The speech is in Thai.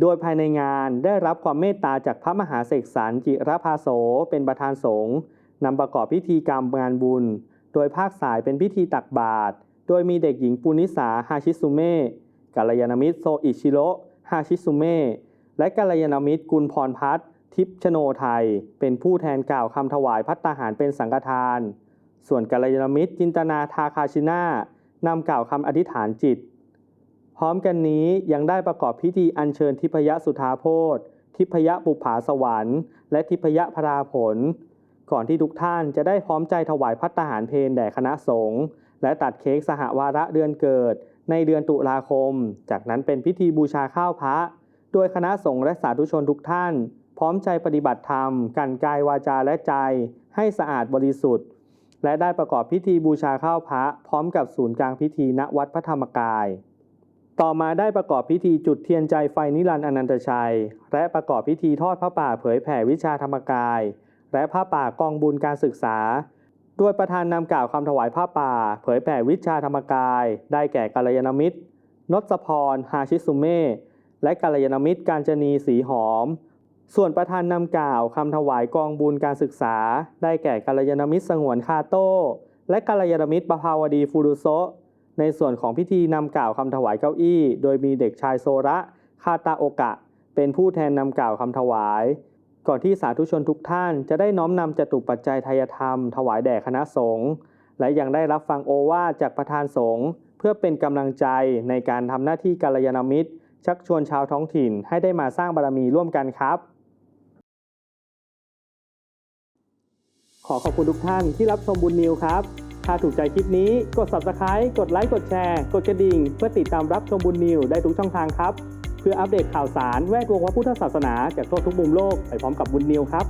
โดยภายในงานได้รับความเมตตาจากพระมหาเสกสรรจิรภาโสเป็นประธานสงฆ์นำประกอบพิธีกรรมงานบุญ โดยภาคสายเป็นพิธีตักบาตรโดยมีเด็กหญิงปุนิสาฮาชิซุเมะกัลยาณมิตรโซอิชิโระฮาชิซุเมะและกัลยาณมิตรกุลพรพัฒน์ทิพย์ชโนไทย เป็นผู้แทนกล่าวคำถวายพัตตาหารเป็นสังฆทาน ส่วนกัลยาณมิตรจินตนาทาคาชินานำกล่าวคำอธิษฐานจิต พร้อมกันนี้ยังได้ประกอบพิธีอัญเชิญทิพยสุธาโพธทิพยบุปผาสวรรค์และทิพยพราผล ก่อนที่ทุกท่านจะได้พร้อมใจถวายพัตตาหารเพลแด่คณะสงฆ์และตัดเค้กสหวาระเดือนเกิด ในเดือนตุลาคม จากนั้นเป็นพิธีบูชาข้าวพระ โดยคณะสงฆ์และสาธุชนทุกท่าน พร้อมใจปฏิบัติธรรม กันกายวาจาและใจ ให้สะอาดบริสุทธิ์ และได้ประกอบพิธีบูชาข้าวพระ พร้อมกับศูนย์กลางพิธีณวัดพระธรรมกาย ต่อมาได้ประกอบพิธีจุดเทียนใจไฟนิรันดร์อนันตชัย และประกอบพิธีทอดพระป่าเผยแผ่วิชาธรรมกาย และผ้าป่ากองบุญการศึกษา ด้วยประธานนำกล่าวคำถวายผ้าป่า เผยแผ่วิชาธรรมกาย ได้แก่กัลยาณมิตรนศพร ฮาชิสุเมฆและกัลยาณมิตรการจนีสีหอม ส่วนประธานนำกล่าวคำถวายกองบุญการศึกษา ได้แก่กัลยาณมิตรสงวนคาโต้และกัลยาณมิตรประภาวดีฟูรุโซ ในส่วนของพิธีนำกล่าวคำถวายเก้าอี้ โดยมีเด็กชายโซระคาตาโอกะ เป็นผู้แทนนำกล่าวคำถวาย ก่อนที่สาธุชนทุกท่านจะได้น้อมนำจตุปัจจัยทายธรรม ถวายแด่คณะสงฆ์และยังได้รับฟังโอวาจากประธานสงฆ์เพื่อเป็นกำลังใจในการทำหน้าที่กัลยาณมิตร ชักชวนชาวท้องถิ่นให้ได้มาสร้างบารมีร่วมกันครับ ขอขอบคุณทุกท่านที่รับชมบุญนิวครับ ถ้าถูกใจคลิปนี้กด subscribe กดไลค์ กดแชร์ กดกระดิ่ง เพื่อติดตามรับชมบุญนิวได้ทุกช่องทางครับ เพื่ออัปเดตข่าวสารแวดวงพระพุทธศาสนาจากทั่วทุกมุมโลกไปพร้อมกับบุญนิวครับ